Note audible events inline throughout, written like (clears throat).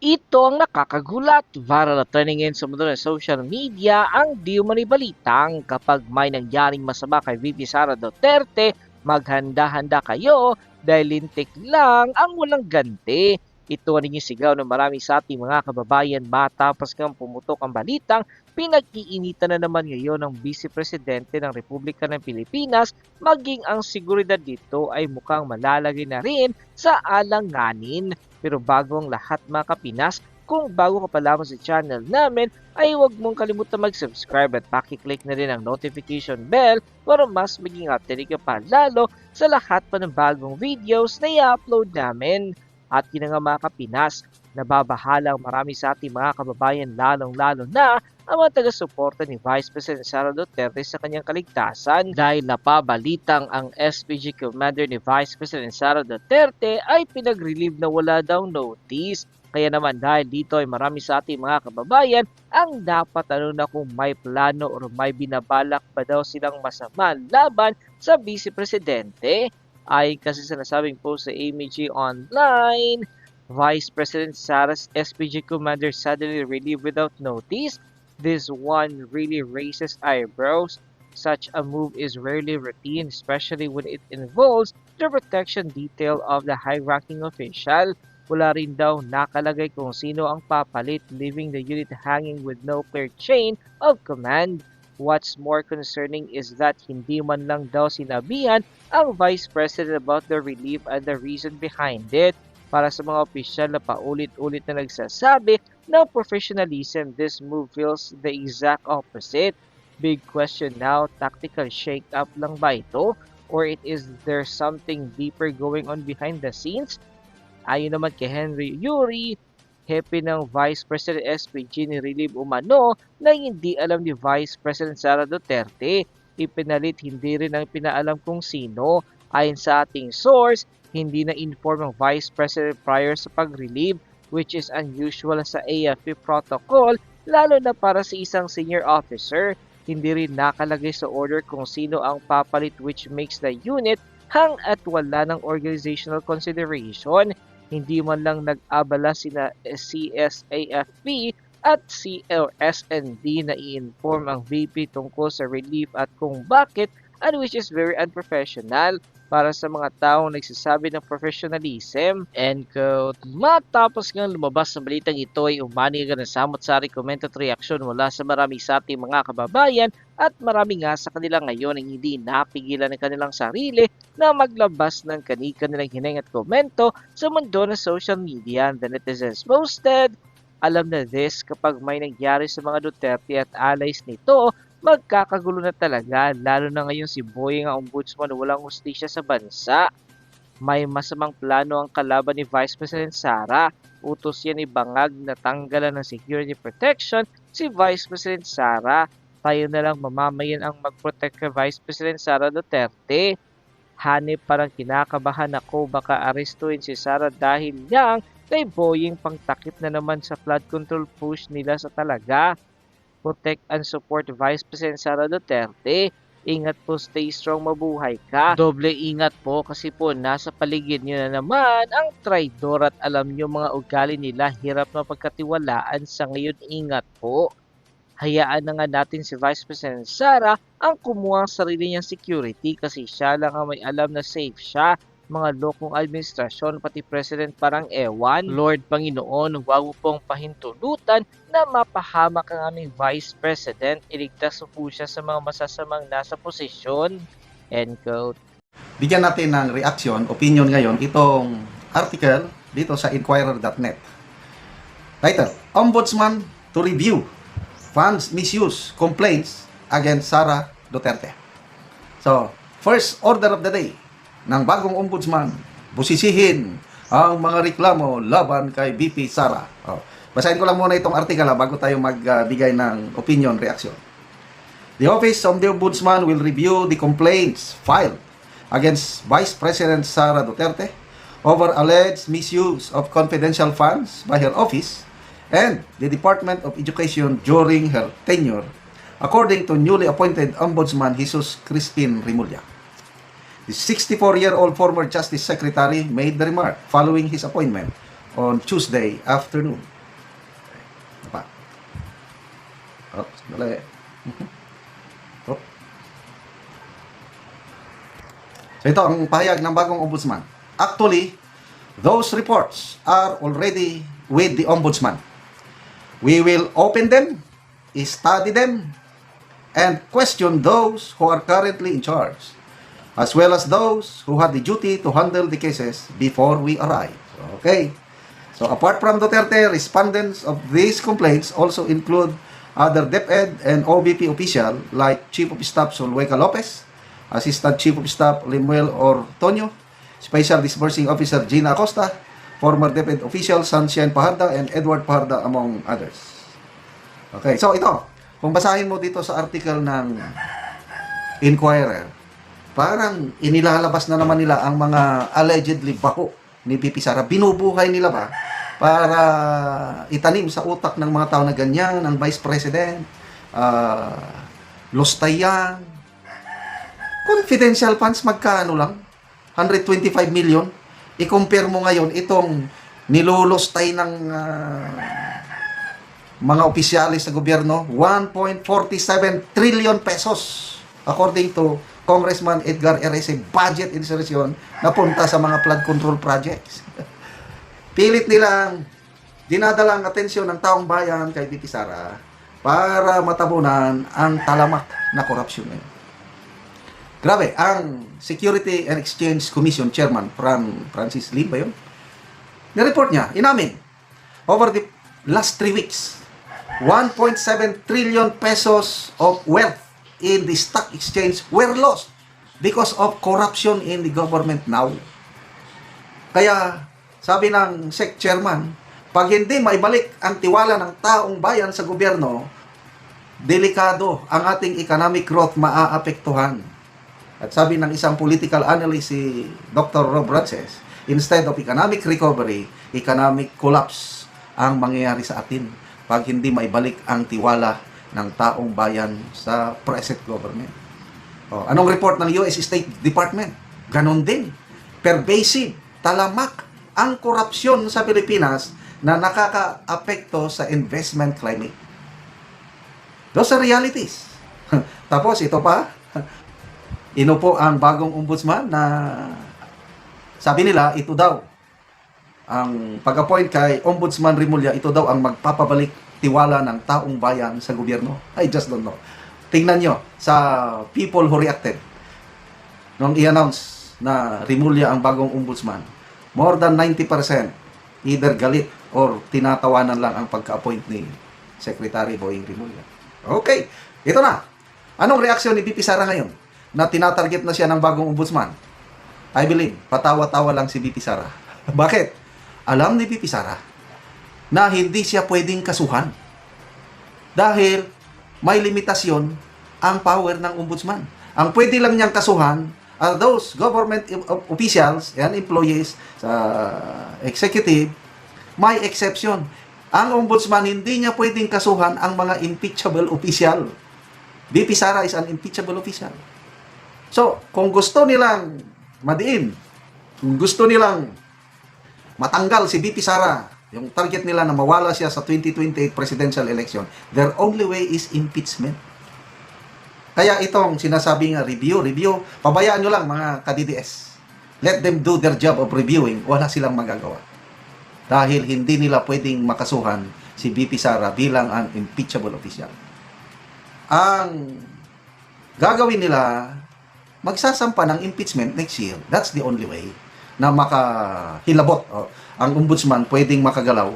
Ito ang nakakagulat. Viral na trending ngayon sa mundo social media ang di umano'y balitang kapag may nangyaring masama kay VP Sara Duterte, maghanda-handa kayo dahil lintik lang ang walang ganti. Ito ang naging sigaw ng marami sa ating mga kababayan matapos kang pumutok ang balitang pinag-iinitan na naman ngayon ng Vice Presidente ng Republika ng Pilipinas maging ang seguridad dito ay mukhang malalagay na rin sa alanganin. Pero bago ang lahat mga kapinas, kung bago ka pa lamang sa channel namin, ay huwag mong kalimutan mag-subscribe at pakiclick na rin ang notification bell para mas maging updated ka pa lalo sa lahat pa ng bagong videos na i-upload namin. At yun na nga mga kapinas, nababahala ang marami sa ating mga kababayan lalong-lalo na ang mga taga-suporta ni Vice President Sara Duterte sa kanyang kaligtasan dahil napabalitang ang SPG Commander ni Vice President Sara Duterte ay pinag-relieve na wala daw notice. Kaya naman dahil dito ay marami sa ating mga kababayan ang dapat ano na kung may plano o may binabalak pa daw silang masama laban sa Vice Presidente. Ay kasi sa nasabing post sa AMG Online, Vice President Sara's SPG Commander suddenly relieved without notice. This one really raises eyebrows. Such a move is rarely routine, especially when it involves the protection detail of the high-ranking official. Wala rin daw nakalagay kung sino ang papalit, leaving the unit hanging with no clear chain of command. What's more concerning is that hindi man lang daw sinabihan ang Vice President about the relief and the reason behind it. Para sa mga opisyal na paulit-ulit na nagsasabi ng professionalism, this move feels the exact opposite. Big question now, tactical shake-up lang ba ito? Or it is there something deeper going on behind the scenes? Ayon naman kay Henry Yuri, hepe ng Vice President SPG ni Relieve Umano na hindi alam ni Vice President Sara Duterte. Ipinalit hindi rin ang pinaalam kung sino. Ayon sa ating source, hindi na inform ang Vice President prior sa pag-relieve which is unusual sa AFP protocol lalo na para sa isang senior officer. Hindi rin nakalagay sa order kung sino ang papalit which makes the unit hang at wala ng organizational consideration. Hindi man lang nag-abala sina CSAFP at CLSND na i-inform ang VP tungkol sa relief at kung bakit and which is very unprofessional para sa mga taong nagsasabi ng professionalism. And quote, matapos nga lumabas sa balitang ito ay umani agad ng samot-sari comment at reaksyon mula sa marami sa ating mga kababayan at marami nga sa kanila ngayon ang hindi napigilan ng kanilang sarili na maglabas ng kani-kanilang hineng at komento sa mundo ng social media. The netizens posted, alam na this kapag may nangyari sa mga Duterte at allies nito magkakagulo na talaga lalo na ngayon si Boying ang ombudsman walang hustisya sa bansa. May masamang plano ang kalaban ni Vice President Sara. Utos yan ni Bangag na tanggalan ng security protection si Vice President Sara. Tayo na lang mamamayan ang mag-protect kay Vice President Sara Duterte. Hanip parang kinakabahan ako baka arestuin si Sara dahil yang kay Boying pangtakip na naman sa flood control push nila sa talaga protect and support Vice President Sara Duterte. Ingat po, stay strong, mabuhay ka. Doble ingat po kasi po nasa paligid nyo na naman ang traidor at alam nyo mga ugali nila hirap na pagkatiwalaan sa ngayon ingat po. Hayaan na nga natin si Vice President Sara ang kumuha ang sarili niyang security kasi siya lang ang may alam na safe siya mga lokong administrasyon pati president parang ewan. Lord Panginoon, huwag mo pong pahintulutan na mapahamak ang aming vice president. Iligtas po siya sa mga masasamang nasa posisyon. End quote. Bigyan natin ng reaction, opinion ngayon, itong article dito sa Inquirer.net. Title, Ombudsman to review funds misuse complaints against Sara Duterte. So, first order of the day ng bagong ombudsman, busisihin ang mga reklamo laban kay BP Sara. Oh, basahin ko lang muna itong article ha, bago tayo magbigay ng opinion, reaction. The Office of the Ombudsman will review the complaints filed against Vice President Sara Duterte over alleged misuse of confidential funds by her office and the Department of Education during her tenure, according to newly appointed Ombudsman Jesus Crispin Rimulya. The 64-year-old former Justice Secretary made the remark following his appointment on Tuesday afternoon. Pa? Oops, dali. Oh. So ito ang pahayag ng bagong ombudsman. Actually, those reports are already with the ombudsman. We will open them, study them, and question those who are currently in charge, as well as those who had the duty to handle the cases before we arrive. Okay. So apart from Duterte, respondents of these complaints also include other DepEd and OBP official like Chief of Staff Solhueca Lopez, Assistant Chief of Staff Limuel Ortonio, Special Disbursing Officer Gina Acosta, former DepEd official Sunshine Paharda, and Edward Paharda among others. Okay, so ito, kung basahin mo dito sa article ng Inquirer, parang inilalabas na naman nila ang mga allegedly baho ni BP Sara. Binubuhay nila ba para itanim sa utak ng mga tao na ganyan, ng Vice President, uh, Lostayan, confidential funds magkano lang? 125 million. I-compare mo ngayon itong nilulustay ng ah, mga opisyalis sa gobyerno, 1.47 trillion pesos according to Congressman Edgar Erese budget insertion na punta sa mga flood control projects. (laughs) Pilit nilang dinadala ang atensyon ng taong bayan kay BP Sara para matabunan ang talamak na korupsyon ngayon. Grabe, ang Security and Exchange Commission Chairman, Fran, Francis Lim ba yun? Nireport niya, inamin, over the last three weeks, 1.7 trillion pesos of wealth in the stock exchange were lost because of corruption in the government now. Kaya, sabi ng SEC chairman, pag hindi maibalik ang tiwala ng taong bayan sa gobyerno, delikado ang ating economic growth maaapektuhan. At sabi ng isang political analyst si Dr. Rob Rances, instead of economic recovery, economic collapse ang mangyayari sa atin pag hindi maibalik ang tiwala ng taong bayan sa present government. Oh, anong report ng US State Department? Ganon din. Pervasive, talamak ang korupsyon sa Pilipinas na nakaka-apekto sa investment climate. Those are realities. (laughs) Tapos ito pa, (laughs) inupo ang bagong ombudsman na sabi nila ito daw ang pag-appoint kay Ombudsman Rimulya, ito daw ang magpapabalik tiwala ng taong bayan sa gobyerno. I just don't know. Tingnan nyo sa people who reacted nung i-announce na Rimulya ang bagong ombudsman. More than 90% either galit or tinatawanan lang ang pagka-appoint ni Secretary Boying Rimulya. Okay, ito na. Anong reaksyon ni BP Sara ngayon na tinatarget na siya ng bagong ombudsman? I believe, patawa-tawa lang si BP Sara. (laughs) Bakit? Alam ni BP Sara na hindi siya pwedeng kasuhan. Dahil may limitasyon ang power ng ombudsman. Ang pwede lang niyang kasuhan are those government officials and employees sa executive, may exception. Ang ombudsman hindi niya pwedeng kasuhan ang mga impeachable official. BP Sara is an impeachable official. So, kung gusto nilang madiin, kung gusto nilang matanggal si BP Sara, yung target nila na mawala siya sa 2028 presidential election, their only way is impeachment. Kaya itong sinasabi nga review, review, pabayaan nyo lang mga ka-DDS. Let them do their job of reviewing, wala silang magagawa. Dahil hindi nila pwedeng makasuhan si BP Sara bilang ang impeachable official. Ang gagawin nila, magsasampa ng impeachment next year. That's the only way na makahilabot. Oh, ang ombudsman pwedeng makagalaw.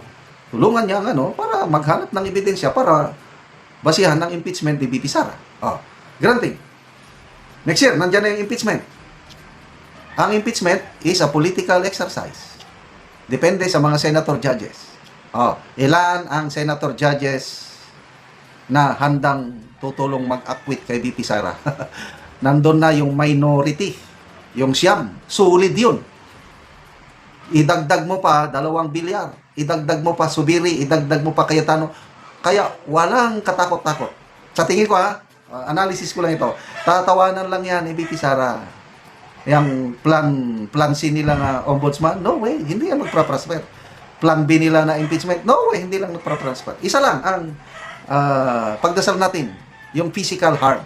Tulungan niya ang ano, para maghanap ng ebidensya para basihan ng impeachment ni BP Sara. Oh, granting. Next year, nandyan na yung impeachment. Ang impeachment is a political exercise. Depende sa mga senator judges. Oh, ilan ang senator judges na handang tutulong mag-acquit kay BP Sara? (laughs) Nandun na yung minority. Yung siyam. Sulit yun. Idagdag mo pa dalawang bilyar. Idagdag mo pa Subiri. Idagdag mo pa Cayetano. Kaya walang katakot-takot. Sa tingin ko ha, uh, analysis ko lang ito. Tatawanan lang yan BP Sara. Yung plan, plan C nila nga ombudsman, no way, hindi yan magpa-prosper. plan B nila na impeachment. No way, hindi lang vote. Isa lang ang ah, pagdasal natin, yung physical harm.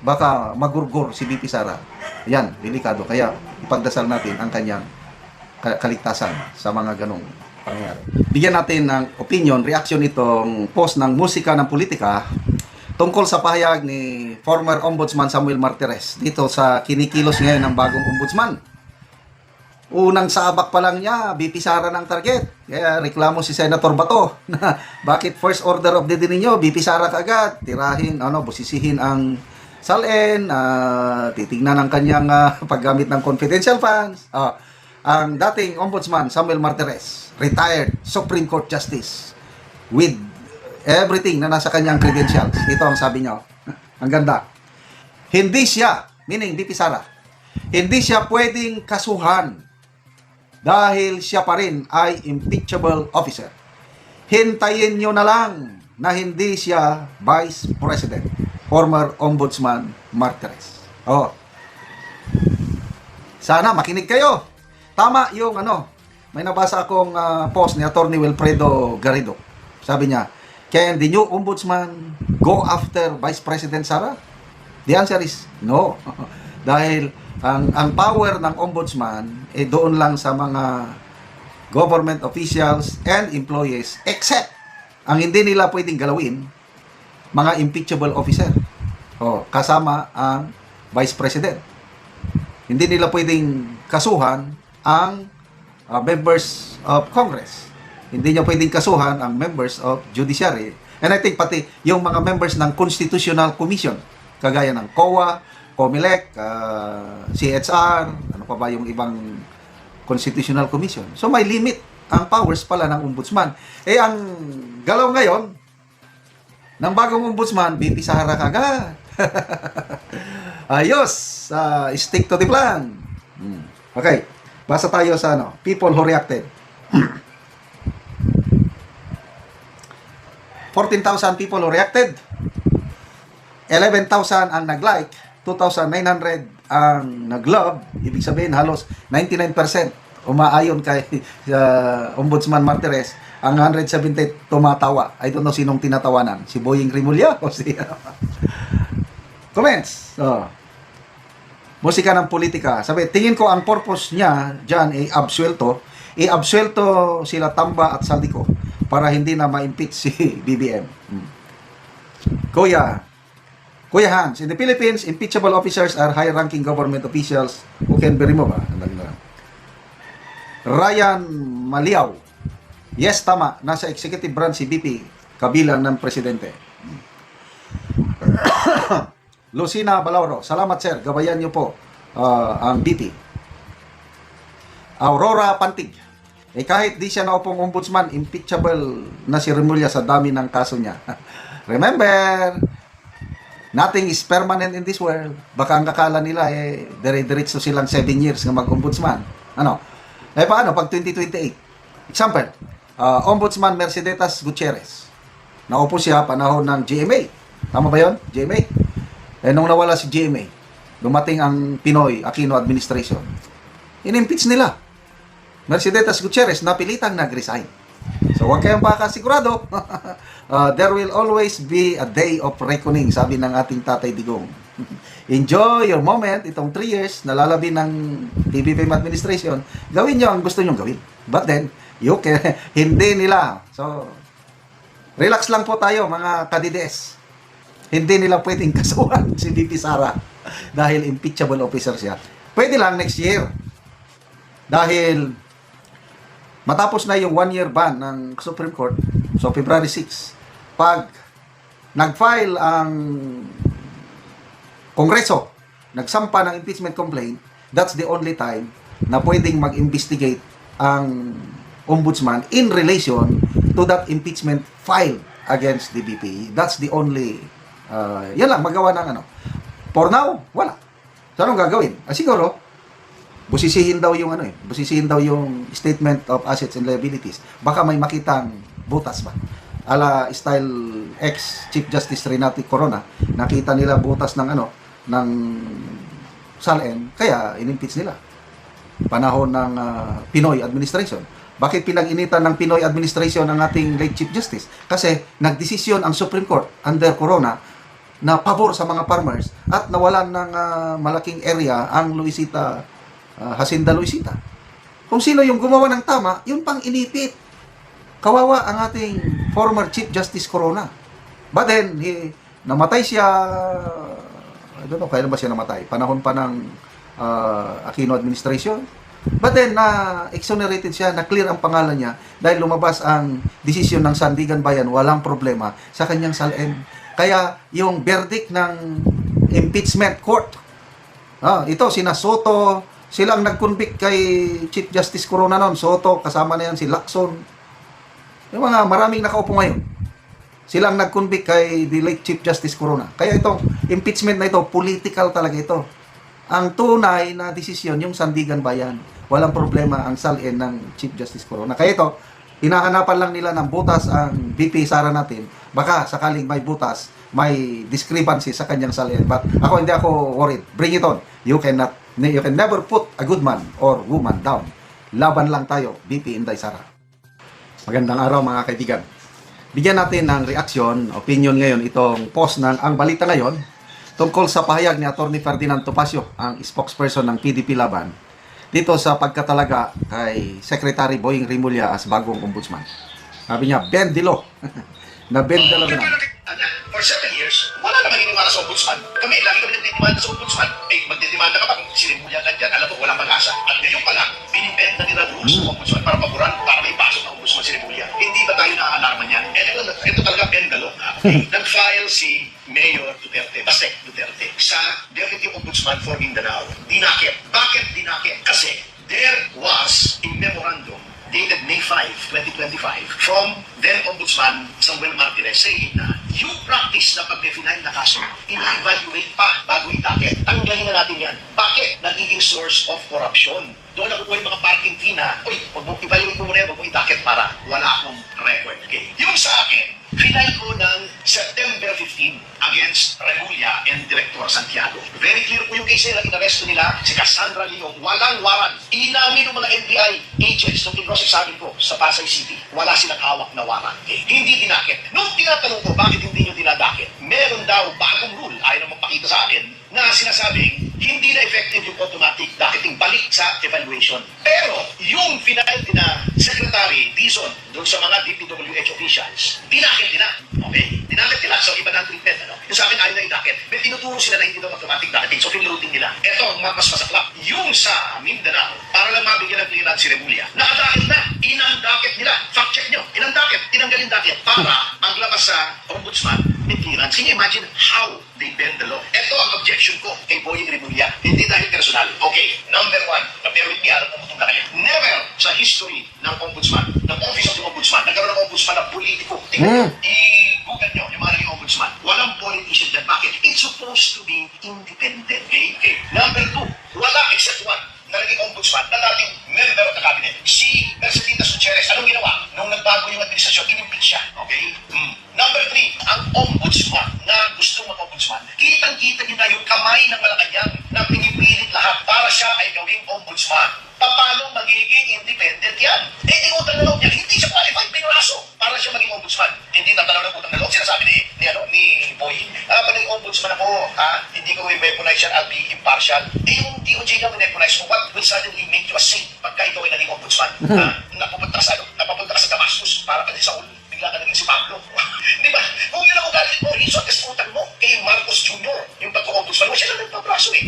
Baka magurgur si BP Sara. Yan, delikado. Kaya ipagdasal natin ang kanyang ka- kaligtasan sa mga ganong pangyayari. Bigyan natin ng opinion, reaction itong post ng musika ng politika tungkol sa pahayag ni former Ombudsman Samuel Martires dito sa kinikilos ngayon ng bagong Ombudsman. Unang sabak pa lang niya, BP Sara ng target. Kaya reklamo si Senator Bato (laughs) na bakit first order of the day ninyo, BP Sara kagad, tirahin, ano, busisihin ang salin, ah, titignan ang kanyang ah, (laughs) paggamit ng confidential funds. Ah, ang dating Ombudsman Samuel Martires, retired Supreme Court Justice with everything na nasa kanyang credentials. Ito ang sabi niya. (laughs) Ang ganda. Hindi siya, meaning BP Sara, hindi siya pwedeng kasuhan dahil siya pa rin ay impeachable officer. Hintayin nyo na lang na hindi siya Vice President, former Ombudsman Martires. Oh. Sana makinig kayo. Tama yung ano, may nabasa akong ah, post ni Attorney Wilfredo Garrido. Sabi niya, can the new ombudsman go after Vice President Sara? The answer is no. (laughs) Dahil ang ang power ng ombudsman eh doon lang sa mga government officials and employees except ang hindi nila pwedeng galawin mga impeachable officer. O kasama ang Vice President. Hindi nila pwedeng kasuhan ang uh, members of Congress. Hindi niya pwedeng kasuhan ang members of Judiciary. And I think pati yung mga members ng Constitutional Commission, kagaya ng COA, COMELEC, uh, CHR, ano pa ba yung ibang Constitutional Commission. So may limit ang powers pala ng ombudsman. Eh ang galaw ngayon ng bagong ombudsman, BP Sahara kagad. (laughs) Ayos, uh, stick to the plan. Hmm. Okay, basa tayo sa ano, people who reacted. (clears throat) 14,000 people who reacted. 11,000 ang nag-like, 2,900 ang nag-love, ibig sabihin halos 99% umaayon kay (laughs) uh, Ombudsman Martires, ang 170 tumatawa. I don't know sinong tinatawanan, si Boying Rimulya o si (laughs) Comments. Oh. Musika ng politika. Sabi, tingin ko ang purpose niya diyan ay absuelto. I-absuelto sila Tamba at Saldico para hindi na ma-impeach si (laughs) BBM. Hmm. Kuya, Kuya Hans, in the Philippines, impeachable officers are high-ranking government officials who can be removed. Ah. Ryan Maliaw. Yes, tama. Nasa executive branch si BP, kabilang ng presidente. (coughs) (coughs) Lucina Balauro. Salamat, sir. Gabayan niyo po ah, ang BP. Aurora Pantig. Eh kahit di siya naupong ombudsman, impeachable na si Remulla sa dami ng kaso niya. (laughs) Remember, nothing is permanent in this world. Baka ang kakala nila, eh, dire-diretso silang 7 years nga mag-ombudsman. Ano? Eh paano pag 2028? Example, ah, Ombudsman Mercedes Gutierrez. Naupo siya panahon ng GMA. Tama ba yon? GMA. Eh nung nawala si GMA, dumating ang Pinoy Aquino administration. In-impeach nila. Mercedes Gutierrez napilitang nag-resign. So huwag kayong pakasigurado. (laughs) uh, there will always be a day of reckoning, sabi ng ating tatay Digong. (laughs) Enjoy your moment, itong 3 years, nalalabi ng PBBM administration, gawin nyo ang gusto nyo gawin. But then, you can, (laughs) hindi nila. So, relax lang po tayo mga kadides. Hindi nila pwedeng (laughs) kasuhan si BP Sara dahil impeachable officer siya. Pwede lang next year. Dahil matapos na yung one year ban ng Supreme Court, so February 6, pag nag-file ang Kongreso, nagsampa ng impeachment complaint, that's the only time na pwedeng mag-investigate ang ombudsman in relation to that impeachment filed against the BP. That's the only, uh, yan lang, magawa ng ano. For now, wala. So, anong gagawin? Ah, siguro, busisihin daw yung ano eh, busisihin daw yung statement of assets and liabilities. Baka may makitang butas ba? Ala style ex Chief Justice Renati Corona, nakita nila butas ng ano, ng SALN, kaya inimpeach nila. Panahon ng ah, Pinoy administration. Bakit pinag-initan ng Pinoy administration ang ating late Chief Justice? Kasi nagdesisyon ang Supreme Court under Corona na pabor sa mga farmers at nawalan ng ah, malaking area ang Luisita, ah, Hacienda Luisita. Kung sino yung gumawa ng tama, yun pang inipit. Kawawa ang ating former Chief Justice Corona. But then, he, namatay siya, I don't know, kailan ba siya namatay? Panahon pa ng ah, Aquino administration. But then, na exonerated siya, na clear ang pangalan niya dahil lumabas ang desisyon ng Sandigan Bayan, walang problema sa kanyang salin. Kaya yung verdict ng impeachment court, ah, ito sina Soto, sila ang nag-convict kay Chief Justice Corona noon. Soto, kasama na yan si Lacson. Yung mga maraming nakaupo ngayon. Sila ang nag-convict kay the late Chief Justice Corona. Kaya itong impeachment na ito, political talaga ito. Ang tunay na desisyon, yung Sandigan Bayan. Walang problema ang salin ng Chief Justice Corona. Kaya ito, hinahanapan lang nila ng butas ang VP Sara natin. Baka sakaling may butas, may discrepancy sa kanyang salin. But ako hindi ako worried. Bring it on. You cannot, you can never put a good man or woman down. Laban lang tayo, VP Inday Sara. Magandang araw mga kaibigan. Bigyan natin ng reaksyon, opinion ngayon itong post ng Ang Balita Ngayon tungkol sa pahayag ni Atty. Ferdinand Topacio, ang spokesperson ng PDP Laban, dito sa pagkatalaga kay Secretary Boying Rimulya as bagong ombudsman. Sabi niya, bend the law. (laughs) na bend the law na. For seven years, wala namang inimala sa ombudsman. Kami, lagi kami nagdidimanda sa ombudsman. Eh, magdidimanda ka pa kung sinimulan ka dyan, alam mo, walang pag-asa. At ngayon pa lang, binibenta nila rules ng ombudsman para paboran, para may pasok ng ombudsman sinimulan. Hindi ba tayo naaalarma niyan? Eh, ito, ito talaga bendalo. (laughs) Nag-file si Mayor Duterte, Basek Duterte, sa Deputy Ombudsman for Mindanao. Dinakit. Bakit dinakit? Kasi there was a memorandum dated May 5, 2025 from then Ombudsman Samuel Martinez saying na yung practice na pag may final na kaso, ina-evaluate pa bago itakit. Tanggalin na natin yan. Bakit? Nagiging source of corruption. Doon ako po yung mga parking fee na, uy, wag mo evaluate mo muna yan, wag mo para wala akong record. Okay. Yung sa akin, final ko ng September 15 against Remulla and Director Santiago. Very clear po yung case nila, inaresto nila si Cassandra Leong. Walang warrant. Inamin ng mga NBI agents nung in-cross-examine ko sa Pasay City. Wala silang hawak na warrant. Okay. Hindi dinakit. Nung tinatanong ko, bakit hindi nyo dinadakit? Meron daw bagong rule, ayaw na magpakita sa akin, na sinasabing hindi na effective yung automatic dakiting balik sa evaluation. Pero yung final na Secretary Dizon doon sa mga DPWH officials, dinakit nila. Okay? Dinakit nila. So, iba na ang treatment. Ano? Yung sa akin, ayaw na idakit. May tinuturo sila na hindi daw automatic dakiting. So, finrouting nila. Ito ang mas masaklap. Yung sa Mindanao, para lang mabigyan ng clearance si Remulla, nakadakit na. Inandakit nila. Fact check nyo. Inandakit. Tinanggal yung dakit. Para ang labas sa ombudsman, clearance. Can you imagine how they bend the law? Ito ang objection ko kay Boying Remulla. Hindi dahil personal. Okay, number one, with me, alam mo na kayo. Never sa history ng ombudsman, ng office of the ombudsman, nagkaroon ng ombudsman na politiko. Tingnan nyo, i-google nyo yung mga naging ombudsman. Walang politician dyan. Bakit? It's supposed to be independent. Okay? okay. Number two, wala except one na naging ombudsman na dating member of the cabinet. Si Mercedita Sucheres, anong ginawa? Nung nagbago yung administrasyon, inimpeach siya. Okay? Hmm. Number three, ang ombudsman na gusto mag-ombudsman, kitang-kita niyo na yung kamay ng Malacanang na pinipilit lahat para siya ay gawing ombudsman. Paano magiging independent yan? Eh, di utang na loob niya. Hindi siya qualified, pinuraso para siya maging ombudsman. Hindi tatalaw ng utang na loob. Sinasabi ni, ni, ano, ni Boy, ah, pag ombudsman ako, ha, hindi i-recognize yan, I'll be impartial. Eh, yung DOJ na recognize mo, what will suddenly make you a saint pagka ikaw ay naging ombudsman? ha, (laughs) napupunta ka sa, ano, napapunta ka sa Damascus para ka sa ulo. Bigla ka naging si Pablo. (laughs) Di ba? Kung yun ang ugalit mo, ka sa utang mo kay Marcos Jr., yung pagka-ombudsman mo, siya lang nagpapraso eh.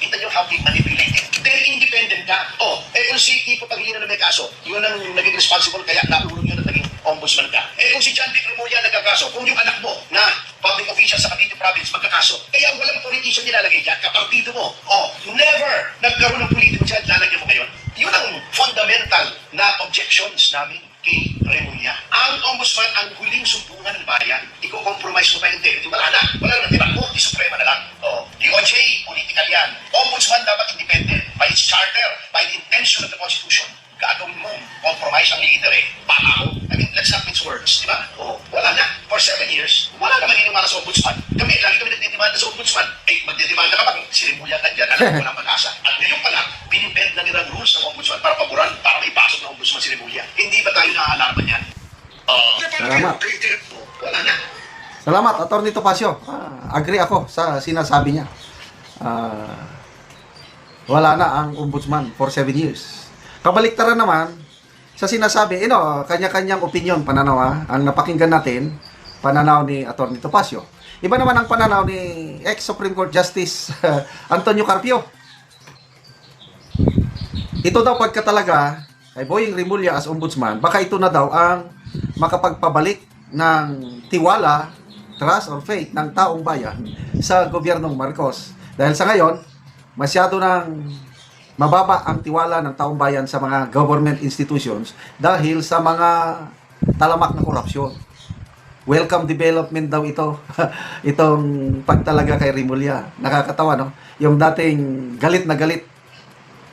Kita niyo how they manipulated. Very independent ka. Oh, eh kung si Kiko Pangilinan na may kaso, yun ang naging responsible kaya naulong yun at naging ombudsman ka. Eh kung si John Remulla nagkakaso, kung yung anak mo na public official sa Cavite Province magkakaso, kaya walang politician nilalagay dyan, kapartido mo. Oh, never nagkaroon ng politiko dyan, lalagyan mo ngayon. Yun ang fundamental na objections namin kay Remulla. Ang ombudsman ang huling sumpungan ng bayan. Iko-compromise mo pa yung integrity. Wala na. Wala na natira. Korte Suprema na lang. Oh, DOJ, political yan. Ombudsman dapat independent by its charter, by the intention of the Constitution. Gagawin mo, compromise ang leader eh. Baka ako. I mean, let's not mince words, di ba? Oh, wala na. For seven years, wala na maniniwala sa ombudsman. Kami, lagi kami nagdidemanda sa ombudsman. Eh, magdidemanda ka bang silimuyan ka dyan, alam mo walang pag-asa. At ngayon pa lang, binibend na nila rules ng ombudsman para paboran, para may pasok ng ombudsman silimuyan. Hindi ba tayo naaalarman yan? Oh, Salamat. Wala na. Salamat, Atty. Topacio. Ah, agree ako sa sinasabi niya. Ah, wala na ang ombudsman for 7 years. Kabaliktaran naman, sa sinasabi, you know, kanya-kanyang opinion, pananaw, ah, ang napakinggan natin, pananaw ni Atty. Topacio. Iba naman ang pananaw ni ex-Supreme Court Justice (laughs) Antonio Carpio. Ito daw pagka talaga kay Boying Rimulya as ombudsman, baka ito na daw ang makapagpabalik ng tiwala, trust or faith ng taong bayan sa gobyernong Marcos. Dahil sa ngayon, masyado nang mababa ang tiwala ng taong bayan sa mga government institutions dahil sa mga talamak na korupsyon. Welcome development daw ito. (laughs) Itong pagtalaga kay Rimulya. Nakakatawa, no? Yung dating galit na galit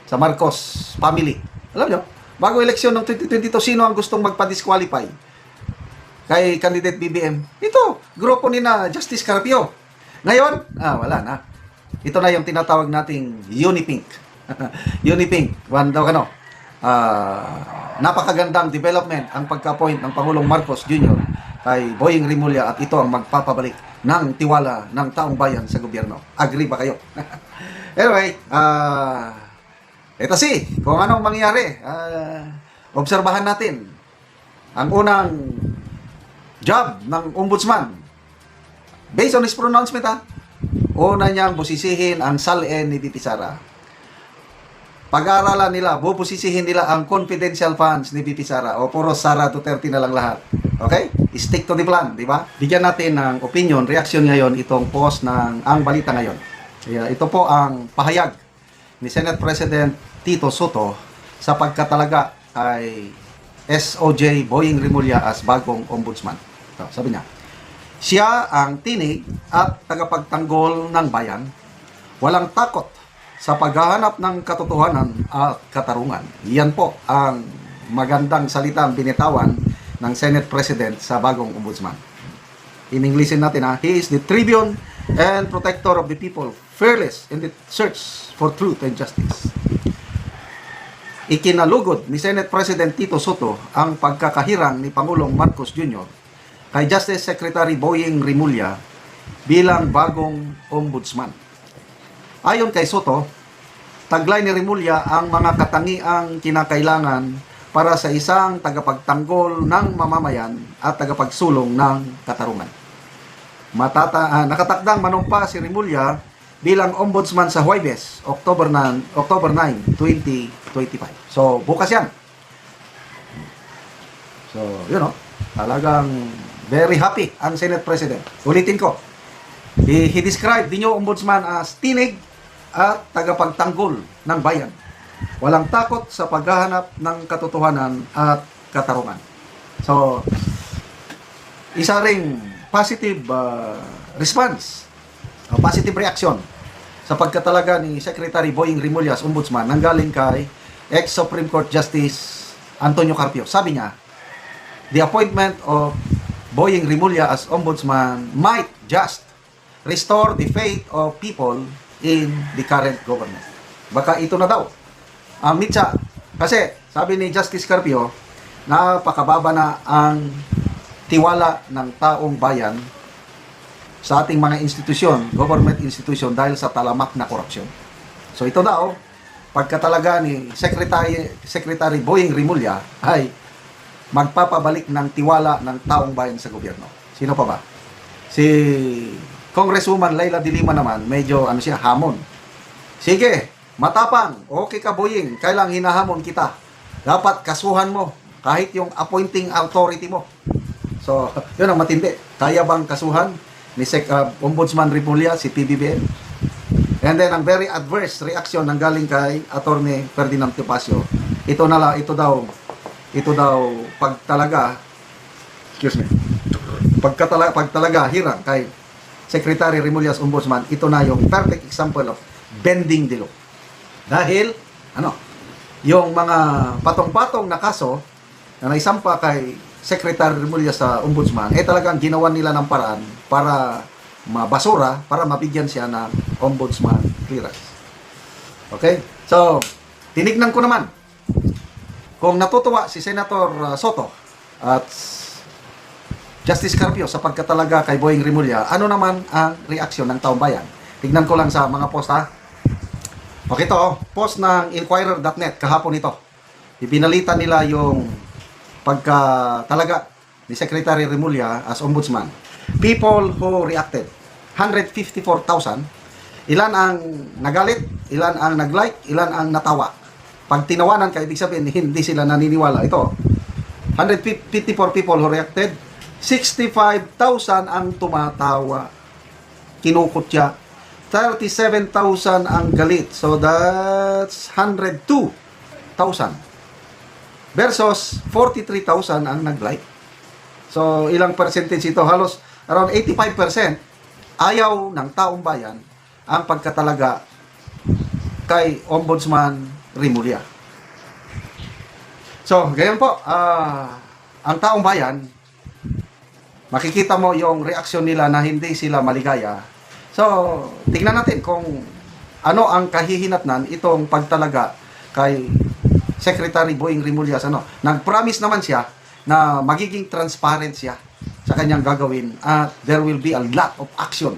sa Marcos family. Alam nyo, bago eleksyon ng 2022, sino ang gustong magpa-disqualify kay candidate BBM? Ito, grupo ni na Justice Carpio. Ngayon, ah, wala na. Ito na yung tinatawag nating Unipink. (laughs) Unipink. One daw ano. Ah, napakagandang development ang pagka-appoint ng Pangulong Marcos Jr. kay Boying Rimulya at ito ang magpapabalik ng tiwala ng taong bayan sa gobyerno. Agree ba kayo? (laughs) anyway, ah, ito si, kung anong mangyari, ah, obserbahan natin. Ang unang job ng ombudsman, based on his pronouncement ha, una niyang busisihin ang SALN ni VP Sara. Pag-aaralan nila, bubusisihin nila ang confidential funds ni VP Sara o puro Sara Duterte na lang lahat. Okay? Stick to the plan, di ba? Bigyan natin ng opinion, reaction ngayon itong post ng Ang Balita Ngayon. Kaya ito po ang pahayag ni Senate President Tito Soto sa pagkatalaga ay SOJ Boying Rimulya as bagong ombudsman. Ito, sabi niya, siya ang tinig at tagapagtanggol ng bayan, walang takot sa paghahanap ng katotohanan at katarungan. Yan po ang magandang salitang binitawan ng Senate President sa bagong ombudsman. In Englishin natin ha, he is the tribune and protector of the people, fearless in the search for truth and justice. Ikinalugod ni Senate President Tito Soto ang pagkakahirang ni Pangulong Marcos Jr. kay Justice Secretary Boying Rimulya bilang bagong ombudsman. Ayon kay Soto, taglay ni Rimulya ang mga katangiang kinakailangan para sa isang tagapagtanggol ng mamamayan at tagapagsulong ng katarungan. Matata ah, nakatakdang manumpa si Rimulya bilang ombudsman sa Huwebes, October 9, October 9, 2025. So, bukas yan. So, yun know, talagang very happy ang Senate President. Ulitin ko, he, he described the ombudsman as tinig at tagapagtanggol ng bayan. Walang takot sa paghahanap ng katotohanan at katarungan. So, isa ring positive uh, response, o positive reaction sa pagkatalaga ni Secretary Boying Rimulya as ombudsman nanggaling kay ex-Supreme Court Justice Antonio Carpio. Sabi niya, the appointment of Boying Rimulya as ombudsman might just restore the faith of people in the current government. Baka ito na daw. Ang mitsa, kasi sabi ni Justice Carpio, napakababa na ang tiwala ng taong bayan sa ating mga institusyon, government institution dahil sa talamak na korupsyon. So ito daw, pagkatalaga ni Secretary, Secretary Boying Rimulya ay magpapabalik ng tiwala ng taong bayan sa gobyerno. Sino pa ba? Si Congresswoman Laila de Lima naman, medyo ano siya, hamon. Sige, matapang, okay ka Boying, kailang hinahamon kita. Dapat kasuhan mo, kahit yung appointing authority mo. So, (laughs) yun ang matindi. Kaya bang kasuhan ni Sec, uh, Ombudsman Rimulya, si PBBM? And then, ang very adverse reaction ng galing kay Attorney Ferdinand Topacio, ito na lang, ito daw, ito daw pag talaga excuse me pag, katala, pag talaga hirang kay Secretary Remulla's Ombudsman, ito na yung perfect example of bending the law. Dahil, ano, yung mga patong-patong na kaso na naisampa kay Secretary Remulla sa Ombudsman, eh talagang ginawa nila ng paraan para mabasura, para mabigyan siya ng Ombudsman clearance. Okay? So, tinignan ko naman kung natutuwa si Senator uh, Soto at Justice Carpio sapagkat talaga kay Boying Rimulya, ano naman ang reaksyon ng taong bayan? Tignan ko lang sa mga post ha. Okay to, oh. post ng Inquirer.net kahapon ito. Ibinalita nila yung pagka talaga ni Secretary Rimulya as ombudsman. People who reacted, 154,000. Ilan ang nagalit, ilan ang nag-like, ilan ang natawa. Pag tinawanan ka, ibig sabihin, hindi sila naniniwala. Ito, 154 people who reacted, 65,000 ang tumatawa. Kinukutya. 37,000 ang galit. So that's 102,000. Versus 43,000 ang nag-like. So ilang percentage ito? Halos around 85% ayaw ng taong bayan ang pagkatalaga kay Ombudsman Rimulya. So, ganyan po, ah, ang taong bayan, makikita mo yung reaksyon nila na hindi sila maligaya. So, tingnan natin kung ano ang kahihinatnan itong pagtalaga kay Secretary Boying Rimulya. Ano, nag-promise naman siya na magiging transparent siya sa kanyang gagawin at there will be a lot of action.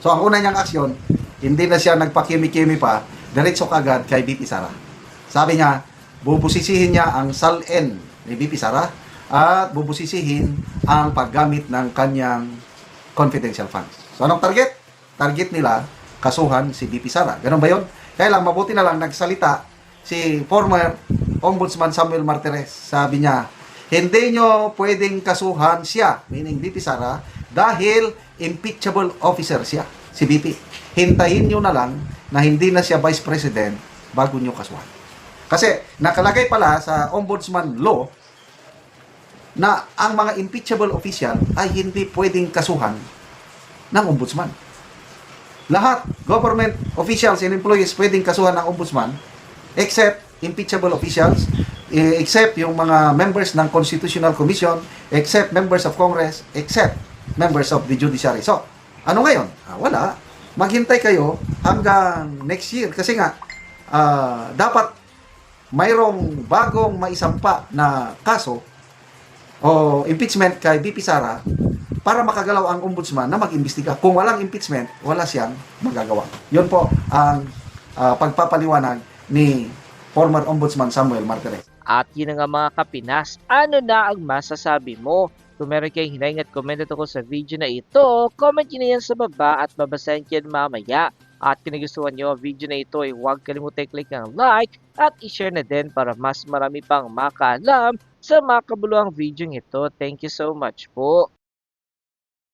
So, ang una niyang aksyon, hindi na siya nagpakimi-kimi pa, diretso kagad kay BP Sara. Sabi niya, bubusisihin niya ang SALN ni BP Sara at bubusisihin ang paggamit ng kanyang confidential funds. So anong target? Target nila, kasuhan si BP Sara. Ganun ba yun? Kaya lang, mabuti na lang nagsalita si former Ombudsman Samuel Martirez. Sabi niya, hindi nyo pwedeng kasuhan siya, meaning BP Sara, dahil impeachable officer siya, si BP. Hintayin nyo na lang na hindi na siya Vice President bago nyo kasuhan. Kasi nakalagay pala sa Ombudsman Law na ang mga impeachable official ay hindi pwedeng kasuhan ng ombudsman. Lahat, government officials and employees pwedeng kasuhan ng ombudsman except impeachable officials, eh, except yung mga members ng Constitutional Commission, except members of Congress, except members of the judiciary. So, ano ngayon? Ah, wala. Maghintay kayo hanggang next year kasi nga ah, dapat mayroong bagong maisampa na kaso o impeachment kay BP Sara para makagalaw ang ombudsman na mag-imbestiga. Kung walang impeachment, wala siyang magagawa. Yun po ang ah, pagpapaliwanag ni former ombudsman Samuel Martirez. At yun nga mga kapinas, ano na ang masasabi mo? Kung meron kayong hinaing at comment ko sa video na ito, comment nyo na yan sa baba at babasahin ko yan mamaya. At kung nagustuhan nyo ang video na ito ay huwag kalimutan i-click ang like at i-share na din para mas marami pang makaalam sa mga kabuluhang video ito. Thank you so much po.